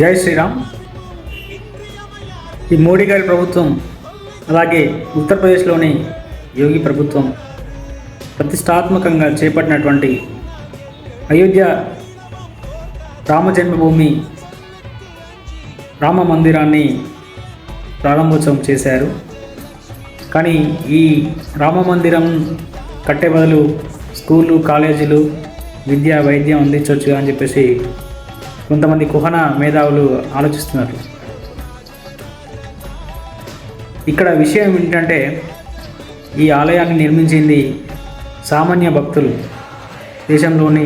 జై శ్రీరామ్. ఈ మోడీ గారి ప్రభుత్వం అలాగే ఉత్తరప్రదేశ్లోని యోగి ప్రభుత్వం ప్రతిష్టాత్మకంగా చేపట్టినటువంటి అయోధ్య రామ జన్మభూమి రామ మందిరాన్ని ప్రారంభోత్సవం చేశారు. కానీ ఈ రామ మందిరం కట్టే బదులు స్కూళ్ళు కాలేజీలు విద్య వైద్యం అందించవచ్చు అని చెప్పేసి కొంతమంది కుహన మేధావులు ఆలోచిస్తున్నారు. ఇక్కడ విషయం ఏంటంటే ఈ ఆలయాన్ని నిర్మించింది సామాన్య భక్తులు. దేశంలోని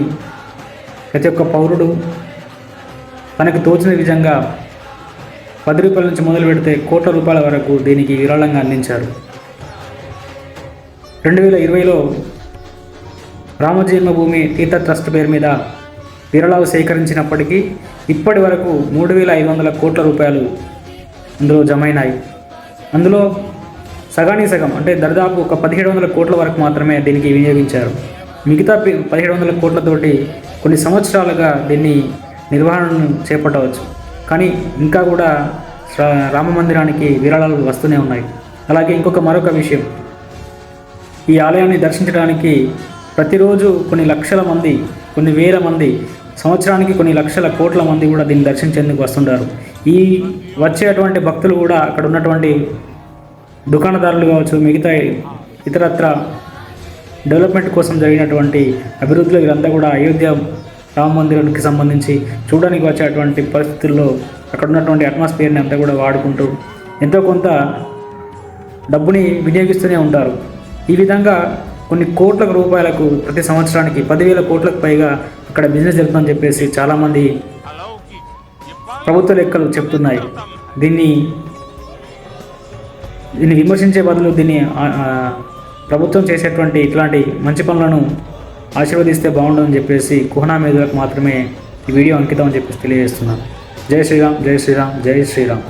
ప్రతి ఒక్క పౌరుడు తనకు తోచిన విధంగా పది రూపాయల నుంచి మొదలు పెడితే కోట్ల రూపాయల వరకు దీనికి విరాళంగా అందించారు. రెండు వేల ఇరవైలో రామజన్మభూమి తీర్థ ట్రస్ట్ పేరు మీద విరాళాలు సేకరించినప్పటికీ ఇప్పటి వరకు మూడు వేల ఐదు వందల కోట్ల రూపాయలు అందులో జమైనాయి. అందులో సగాని సగం అంటే దరిదాపు ఒక పదిహేడు వందల కోట్ల వరకు మాత్రమే దీనికి వినియోగించారు. మిగతా పదిహేడు వందల కోట్లతోటి కొన్ని సంవత్సరాలుగా దీన్ని నిర్వహణను చేపట్టవచ్చు. కానీ ఇంకా కూడా రామ మందిరానికి విరాళాలు వస్తూనే ఉన్నాయి. అలాగే ఇంకొక మరొక విషయం. ఈ ఆలయాన్ని దర్శించడానికి ప్రతిరోజు కొన్ని లక్షల మంది కొన్ని వేల మంది సంవత్సరానికి కొన్ని లక్షల కోట్ల మంది కూడా దీన్ని దర్శించేందుకు వస్తుంటారు. ఈ వచ్చేటువంటి భక్తులు కూడా అక్కడ ఉన్నటువంటి దుకాణదారులు కావచ్చు మిగతా ఇతరత్ర డెవలప్మెంట్ కోసం జరిగినటువంటి అభివృద్ధిలో వీరంతా కూడా అయోధ్య రామ మందిరానికి సంబంధించి చూడడానికి వచ్చేటువంటి పరిస్థితుల్లో అక్కడ ఉన్నటువంటి అట్మాస్ఫియర్ని అంతా కూడా వాడుకుంటూ ఎంతో కొంత డబ్బుని వినియోగిస్తూనే ఉంటారు. ఈ విధంగా కొన్ని కోట్ల రూపాయలకు ప్రతి సంవత్సరానికి పదివేల కోట్లకు పైగా అక్కడ బిజినెస్ జరుగుతుందని చెప్పేసి చాలామంది ప్రభుత్వ లెక్కలు చెప్తున్నాయి. దీన్ని దీన్ని విమర్శించే బదులు దీన్ని ప్రభుత్వం చేసేటువంటి ఇట్లాంటి మంచి పనులను ఆశీర్వదిస్తే బాగుండదని చెప్పేసి కుహనా మేధులకు మాత్రమే ఈ వీడియో అంకితం అని చెప్పేసి తెలియజేస్తున్నాను. జై శ్రీరామ్ జై శ్రీరామ్ జై శ్రీరామ్.